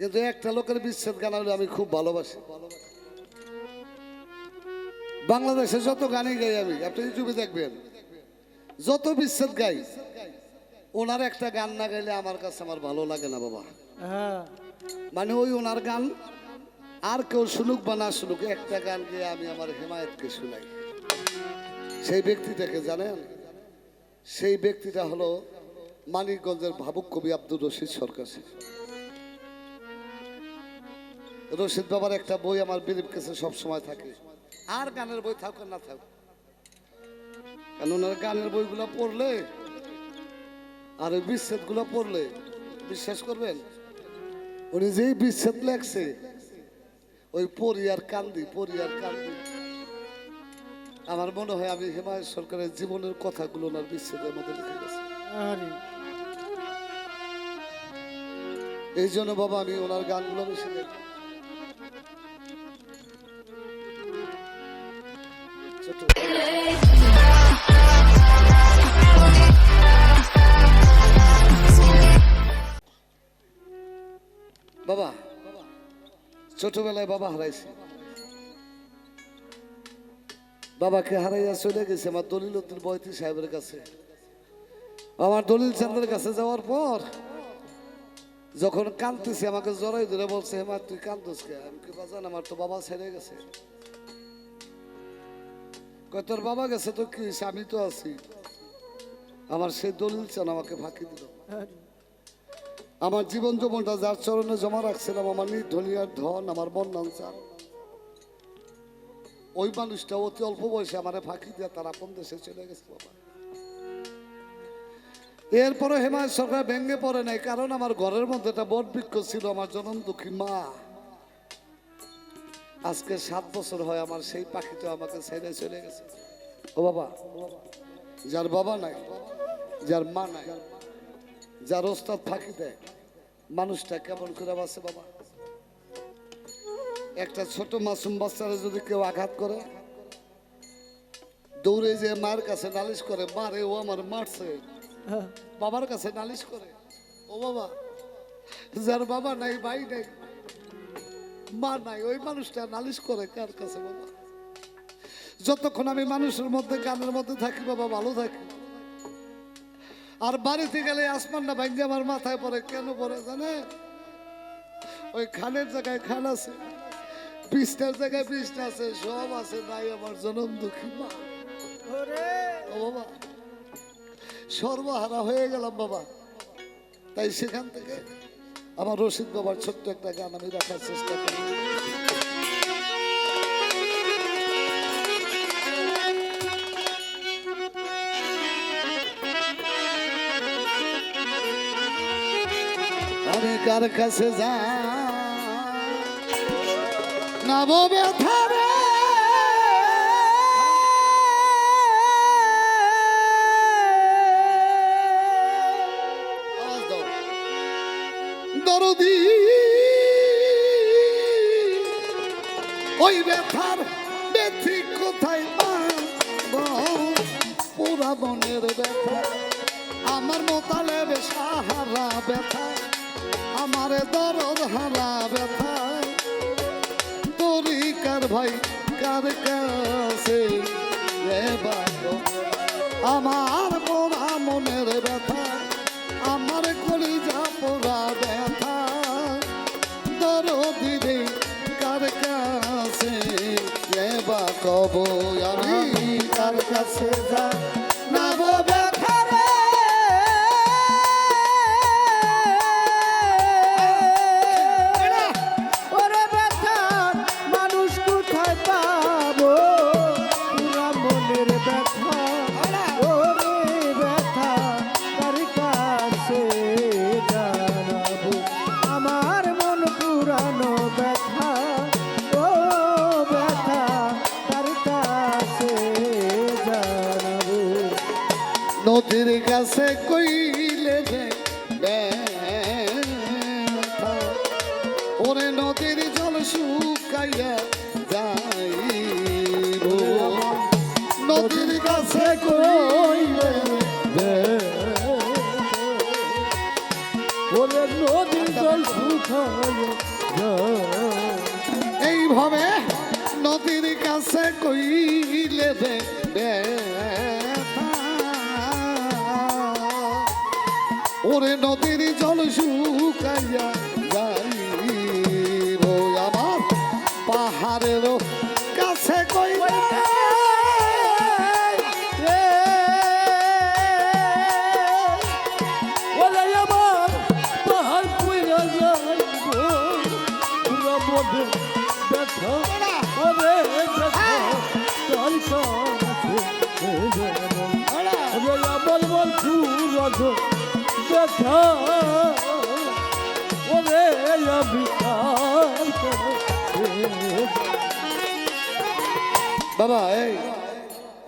কিন্তু একটা লোকের বিচ্ছেদ গান হলে আমি খুব ভালোবাসি। বাংলাদেশে যত গানই গাই আমি আপনি ইউটিউবে দেখবেন যত বিচ্ছেদ গাই ওনার একটা গান না গাইলে আমার কাছে আমার ভালো লাগে না বাবা। হ্যাঁ। মানে ওই ওনার গান আর কেউ শুনুক বা না শুনুক একটা গান গিয়ে আমি আমার হেমায়তকে শুনাই। সেই ব্যক্তিটাকে জানেন? সেই ব্যক্তিটা হলো মানিকগঞ্জের ভাবুক কবি আব্দুর রশিদ সরকার। রশিদ বাবার একটা বই আমার বিলিপ কাছে সবসময় থাকে। আর গানের বই থাকুক না থাকুক। কারণ ওনার গানের বইগুলো পড়লে আর ওই বিচ্ছেদগুলো পড়লে বিশ্বাস করবেন? উনি যেই বিচ্ছেদ লেখছে ওই পরি আর কান্দি পরি আর কান্দি। আমার মনে হয় আমি হেমায়ত সরকারের জীবনের কথাগুলো ওনার বিচ্ছেদের মধ্যে লিখে গেছি। এই জন্য বাবা আমি ওনার গানগুলো বেশি দেখি। ছোটবেলায় বাবা হারাইছে। বাবাকে হারাইয়া চলে গেছে আমার দলিল উদ্দিন বয়তি সাহেবের কাছে। আমার দলিল চান্দের কাছে যাওয়ার পর যখন কাঁদতেছি, আমাকে জড়াই ধরে বলছে হেমা তুই কান্দস কে? আমি কি বাজান? আমার তো বাবা ছেড়ে গেছে। কয়, তোর বাবা গেছে তো কি? আমি তো আছি। আমার সেই দলিল চান আমাকে ফাঁকি দিল। আমার জীবন যৌবনটা যার চরণে জমা রাখছিলাম, আমার নির্ধনিয়ার ধন, আমার বন্যান চান ওই মানুষটা অতি অল্প বয়সে আমার ফাঁকি দিয়ে তার আপন দেশে চলে গেছে, বাবা। এরপরে হেমায় সরকার ভেঙে পড়ে নাই, কারণ আমার ঘরের মধ্যে একটা বট বৃক্ষ ছিল, আমার জনম দুঃখী মা। আজকে সাত বছর হয় আমার সেই পাখিটা আমাকে ছেড়ে চলে গেছে। ও বাবা, যার বাবা নাই, যার মা নাই। যার ওস্তাদ ফাঁকি দেয়, মানুষটা কেমন করে বাঁচে বাবা? একটা ছোট মাসুম বাচ্চারা যদি কেউ আঘাত করে, দৌড়ে যে মার কাছে নালিশ করে মারে ও আমার মারছে। বাবার কাছে নালিশ করে, ও বাবা, যার বাবা নাই, ভাই নাই, মা নাই, ওই মানুষটা নালিশ করে কার কাছে বাবা? যতক্ষণ আমি মানুষের মধ্যে গানের মধ্যে থাকি বাবা, ভালো থাকি। আর বাড়িতে গেলে আসমানটা ভাঙ্গে আমার মাথায় পড়ে। কেন পড়ে জানে? ওই খানের জায়গায় খান আছে বিষ্টার জায়গায় পৃষ্ঠা আছে সব আছে নাই আমার জনম দুঃখী মা। ও বাবা সর্বহারা হয়ে গেলাম বাবা। তাই সেখান থেকে আমার রশিদ বাবার ছোট্ট একটা গান আমি রাখার চেষ্টা করি। কার কাছে যা। নব ব্যথা। দরদি। ওই ব্যথার ব্যথি কোথায় পুরা বনের ব্যথা। আমার মোতালে সাহারা ব্যথা। আমার দরদ হারা ব্যথা। তোরি কার ভাই, কার কাছে? আমার পোড়া মনের ব্যথা, আমার কলিজা পোড়া ব্যথা। দরদি রে কার কাছে? এবা কব আমি কার কাছে যা নদীর ওরে নদীর জল শুকাইয়া যাই আমার পাহাড়ের কাছে কইলে বাবা, এই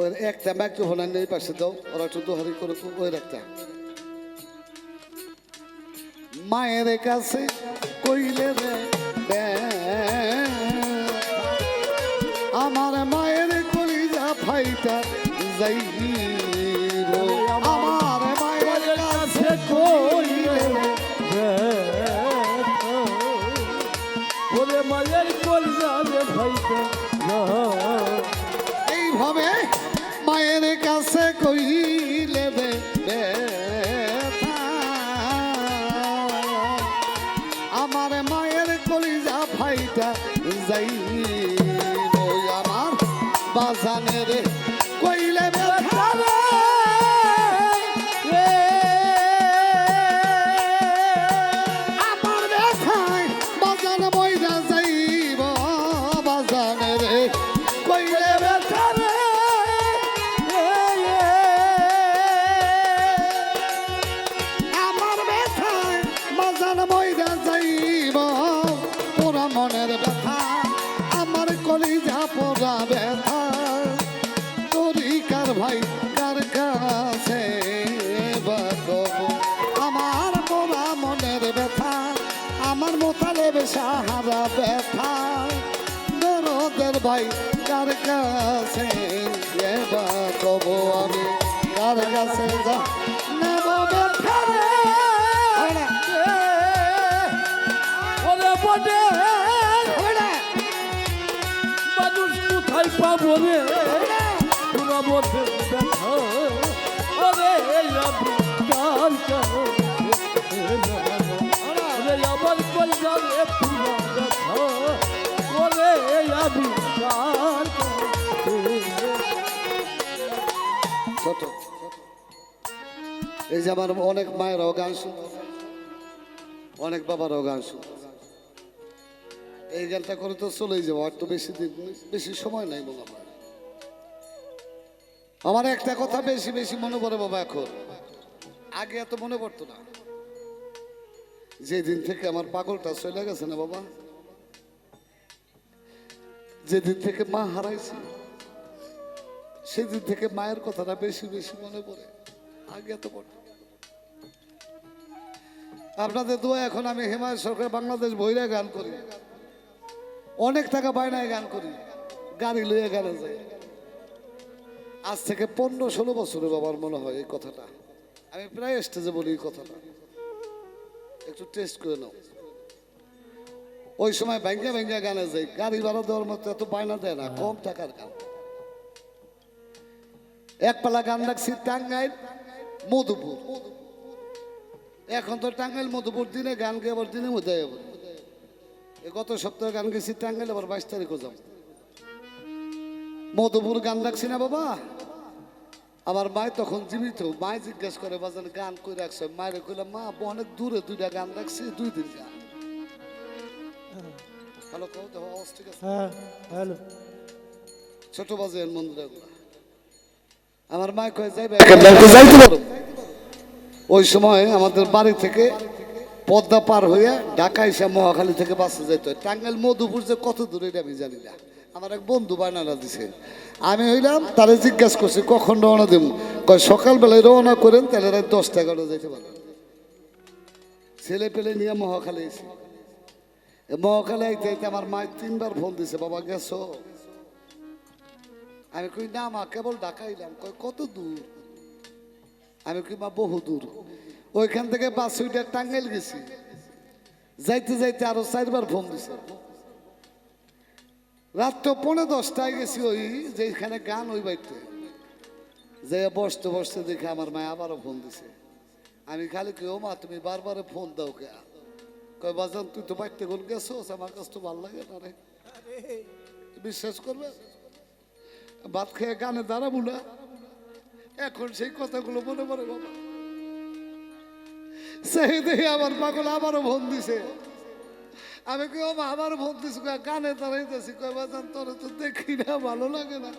ওই একটা একটু আনি এই পাশে দাও, ওরা একটু দোহারি করে ওই একটা মায়ের কাছে কইলে রে। আমার মায়ের কলিজা ফাইটা যাইব আমার রে কইলে ব্যথা দরদের ভাই কার কাছে বা কব আমি কার কাছে যা। এই যে আমার অনেক মায়েরাও গান শুন অনেক বাবারাও গান শুন এই গানটা করে তো চলেই যাব, আর তো বেশি দিন বেশি সময় নাই মনে হয় আমার একটা কথা বেশি বেশি মনে পড়ে বাবা এখন। আগে এত মনে পড়তো না। যেদিন থেকে আমার পাগলটা চলে গেছে না বাবা, যেদিন থেকে মা হারাইছে, সেদিন থেকে মায়ের কথাটা বেশি বেশি মনে পড়ে। আগে এত পড়ে আপনাদের দোয়া এখন আমি হিমালয় সরকার বাংলাদেশ বইরা গান করি। অনেক টাকা বায়নায় গান করি। গাড়ি লইয়ে গানে যাই আজ থেকে পনেরো ষোলো বছরে বাবার মনে হয় এই কথাটা। আমি প্রায় স্টেজে বলি এই কথাটা। একটু টেস্ট করে নাও। ওই সময় ব্যাঙ্গে ব্যাঙ্গে গানে যাই। গাড়ি ভাড়া দেওয়ার মতো এত বায়না দেয় না, কম টাকার গান। এক পালা গান রাখছি টাঙ্গাইল, মধুপুর। এখন তো টাঙ্গাইল মধুপুর দিনে গান গেয়ে আবার দিনে মধ্যে যাব এ গত সপ্তাহে গান গেছি টাঙ্গাইল আবার বাইশ তারিখও যাব। মধুপুর গান রাখছি না বাবা। আমার মায় তখন জীবিত। মায় জিজ্ঞেস করে বাজান গান কই রাখছে মায়ের কইলাম মা অনেক দূরে দুইটা গান রাখছি দুই দিন গান হ্যালো কও তো আওয়াজ ঠিক আছে? হ্যাঁ হ্যালো ছোট বাজে মন্দির আমার মা কয়ে যাইবে যাইতে পারো? ওই সময় আমাদের বাড়ি থেকে পদ্মা পার হইয়া ঢাকা এসে মহাখালী থেকে বাসে হয় টাঙ্গাইল, মধুপুর যে কত দূরে এটা আমি জানি না। আমার এক বন্ধু বায়নালা দিছে। আমি হইলাম, তারে জিজ্ঞাসা করছি, কখন রওনা দেব কয়, সকালবেলায় রওনা করেন, তাহলে রাত দশটা এগারো যাইতে পারেন ছেলে পেলে নিয়ে মহাখালী এসে। মহাখালী আইতে আইতে আমার মায়ের তিনবার ফোন দিছে, বাবা, গেছো? আমি কই, না মা, কেবল ঢাকাইলাম কই কত দূর? আমি মা বহু দূর। ওইখান থেকে বাস উইটার টাঙ্গাইল গেছি। যাইতে যাইতে আরও চারবার ফোন দিছে। রাত তো পৌনে দশটায় গেছি ওই যেখানে গান ওই বাড়িতে। যে বসতে বসতে দেখে আমার মা আবারও ফোন দিছে। আমি খালি কেউ মা তুমি বারবারে ফোন দাও কে? কয় বাজান তুই তো বাড়িতে কোন গেছো আমার কাছে তো ভালো লাগে না রে। বিশ্বাস করবে? ভাত খেয়ে গানে দাঁড়াবো না। এখন সেই কথাগুলো মনে পড়ে, বাবা। সেই দেখে আমার পাগল আবারও ফোন দিছে। আমি কেউ আবারও ফোন দিছি গানে দাঁড়াইতেছি কয় বাজান তোর তো দেখি না, ভালো লাগে না।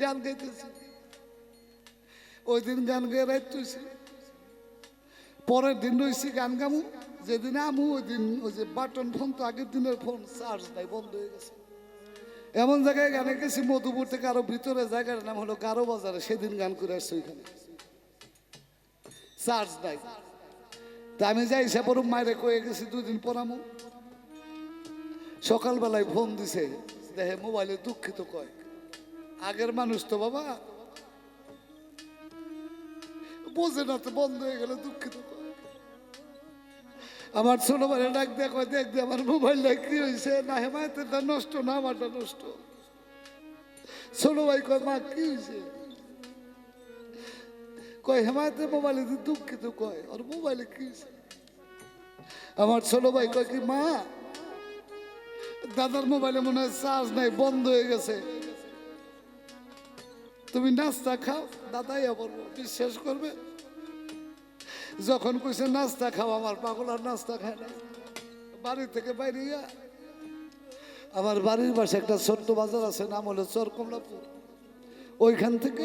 গান গাইতেছি। ওই দিন গান গেয়ে রাইত তুইছি পরের দিন রয়েছি গান গামু। যেদিন আমু ওই দিন ওই যে বাটন ফোন তো আগের দিনের ফোন, চার্জ নাই, বন্ধ হয়ে গেছে। এমন জায়গায় গানে গেছি, মধুপুর থেকে আরও ভিতরে জায়গার নাম হলো গারো বাজারে। সেদিন গান করে আসছি ওইখানে। চার্জ নাই। তা আমি যাই, সে পর মায়ের কয়ে গেছি, দুদিন পরামু সকালবেলায় ফোন দিছে দেখে মোবাইলে দুঃখিত কয় আগের মানুষ তো বাবা। বোঝে না তো বন্ধ হয়ে গেলে দুঃখিত কয়। আমার ছোট ভাই ডাক দেখ দেখ দে, আমার মোবাইলটা কি হয়েছে না হেমায়তেরটা নষ্ট, না আমারটা নষ্ট? ছোট ভাই কয়, মা, কি হয়েছে কয়, হেমায়তের মোবাইলে তুই দুঃখিত, কয়, ওর মোবাইলে কি হয়েছে আমার ছোট ভাই কয় কি, মা, দাদার মোবাইলে মনে হয় চার্জ নাই, বন্ধ হয়ে গেছে। তুমি নাস্তা খাও, দাদাই আবার বিশ্বাস করবে যখন কইছে, নাস্তা খাও, আমার পাগল আর নাস্তা খায় না। বাড়ি থেকে বাইরে আমার বাড়ির পাশে একটা ছোট্ট বাজার আছে, নাম হলো চর কমলাপুর। ওইখান থেকে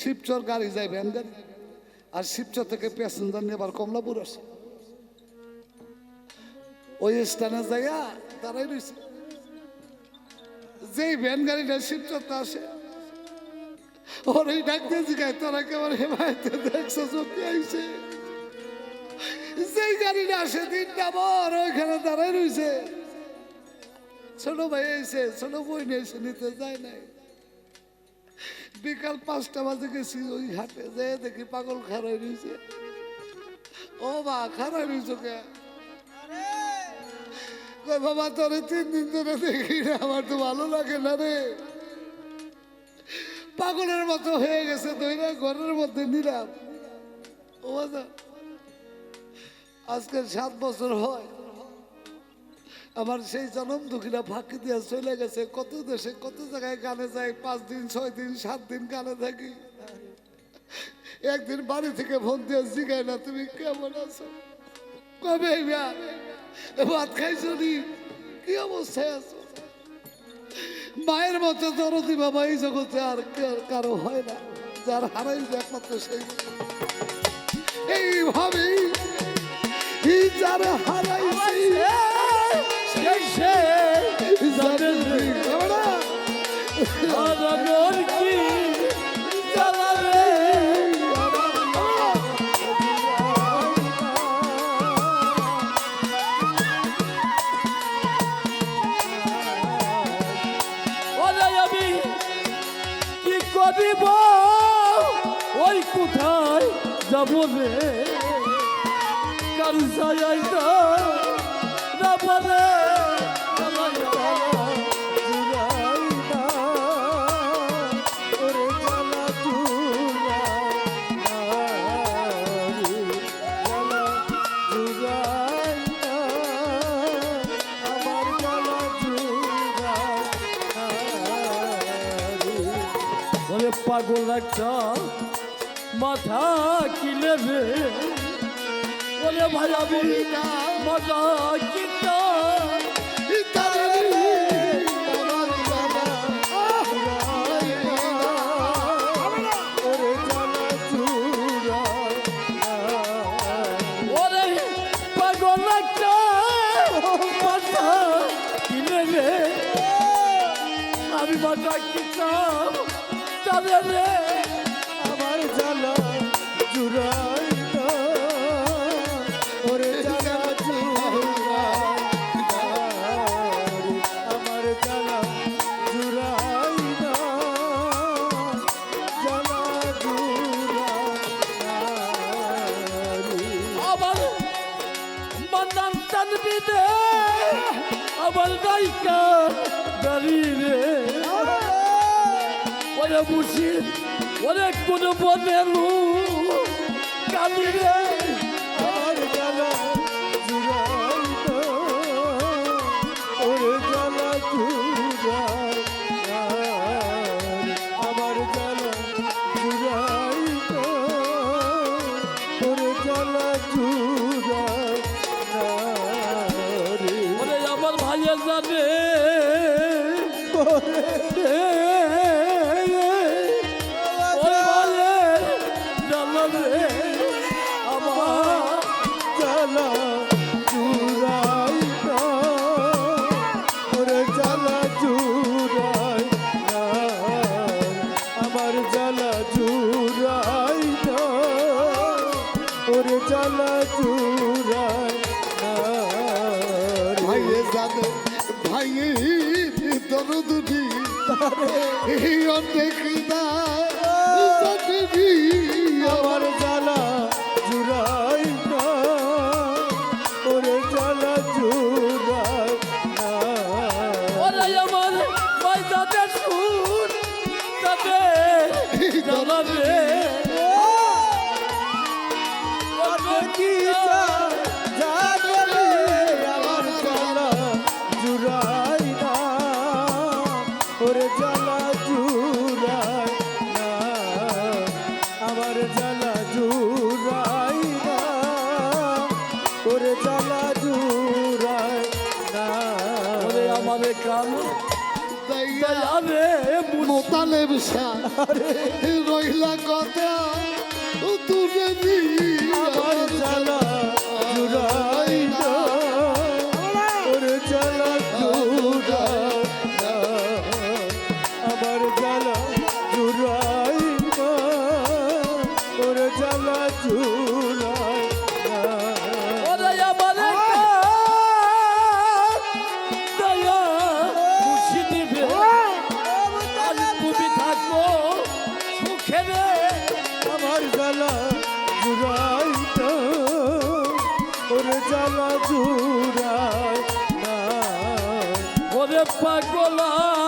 শিবচর গাড়ি যায় ভ্যান গাড়ি আর শিবচর থেকে প্যাসেঞ্জার নিয়ে আবার কমলাপুর আসে। ওই স্থানে যাইয়া তারাই রয়েছে যেই ভ্যান গাড়িটা শিবচরতে আসে, ওর এই ডাক দিয়ে জিগায়, তোরা কেমন হেমায়তে দেখছ? চোখে আইছে। যেই গাড়িটা আসে তিনটা বর ওইখানে দাঁড়াই রয়েছে। ছোট ভাই এসে ছোট বই এসে নিতে যায় নাই। বিকাল পাঁচটা বাজে গেছি ওই হাটে যে দেখি পাগল খারাই রয়েছে। ও বা খারাই রয়েছে কে বাবা তোরে তিন দিন ধরে দেখি না আমার তো ভালো লাগে না রে। পাগলের মতো হয়ে গেছে দইরা ঘরের মধ্যে নিলাম। ও বাবা, আজকে সাত বছর হয়। আমার সেই জনম দুঃখীরা ফাঁকি দিয়ে চলে গেছে। কত দেশে কত জায়গায় গানে যাই, পাঁচ দিন, ছয় দিন, সাত দিন গানে থাকি। একদিন বাড়ি থেকে ফোন দিয়ে জিগাই না, তুমি কেমন আছো? কবে ভাত খাইছো নি? কি অবস্থায় আছো? মায়ের মতো দরদি বাবা এই জগতে আর কারও হয় না। যার হারাইছে একমাত্র সেই। এইভাবেই এই যার হারাইছি। সেই সে একটা মাথা কিলে রে ওরে ভাই আমি মাথা কিনা একটা মাথা কিনে তবে রে। আমার জ্বালা জুড়াই বুঝি অনেক কোনো পথের কান্দি রে চরু দুটি অনেক আমার যা আমারে কানো আরে মোতালেব সাহ রইলা কথা তুমি পাগলা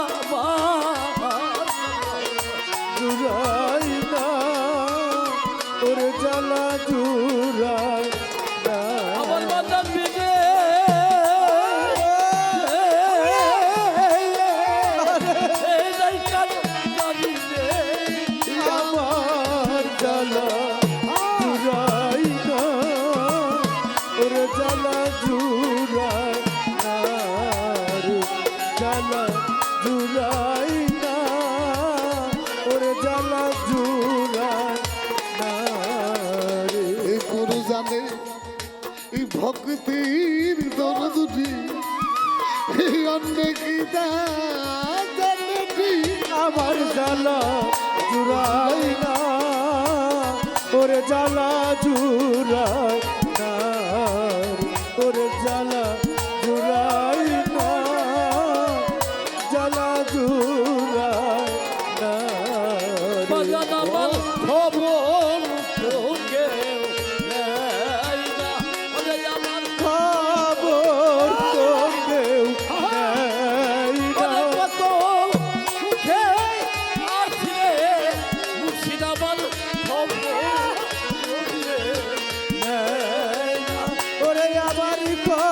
বন্দেকি দাদি আমার জ্বালা জুড়াই না। ওরে জ্বালা জুড়াই আমারই কর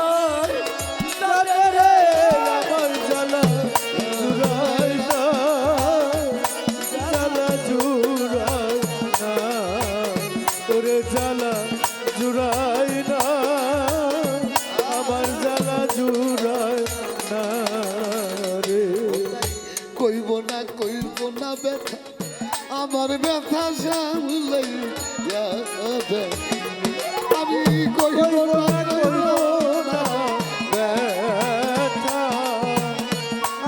আমার ব্যথা সামলাইয়া আমি কহিল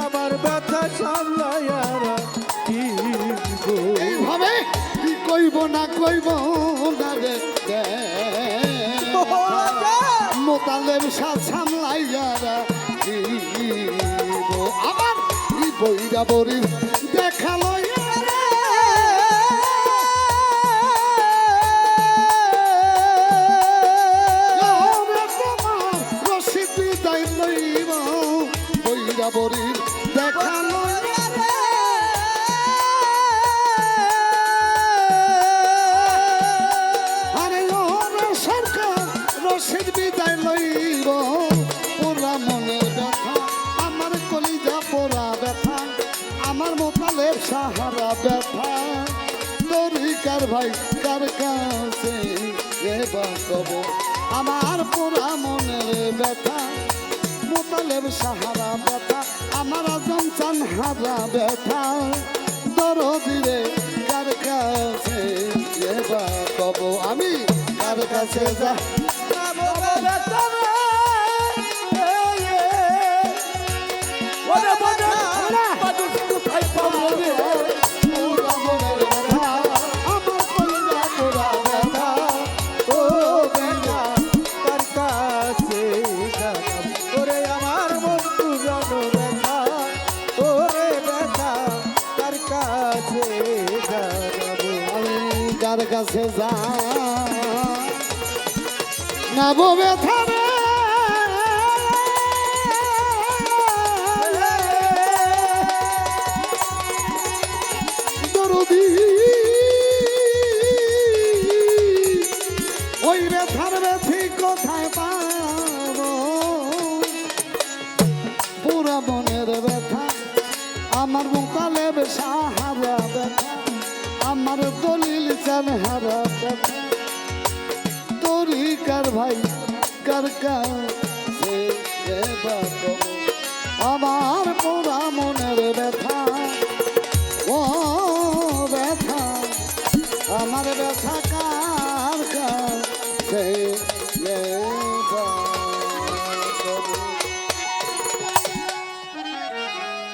আমার ব্যথা সামলাইয়া এইভাবে কি কইব না কইব না রে? মোতালের সাথ কি বইরা বরির acesa যাব ব্যথা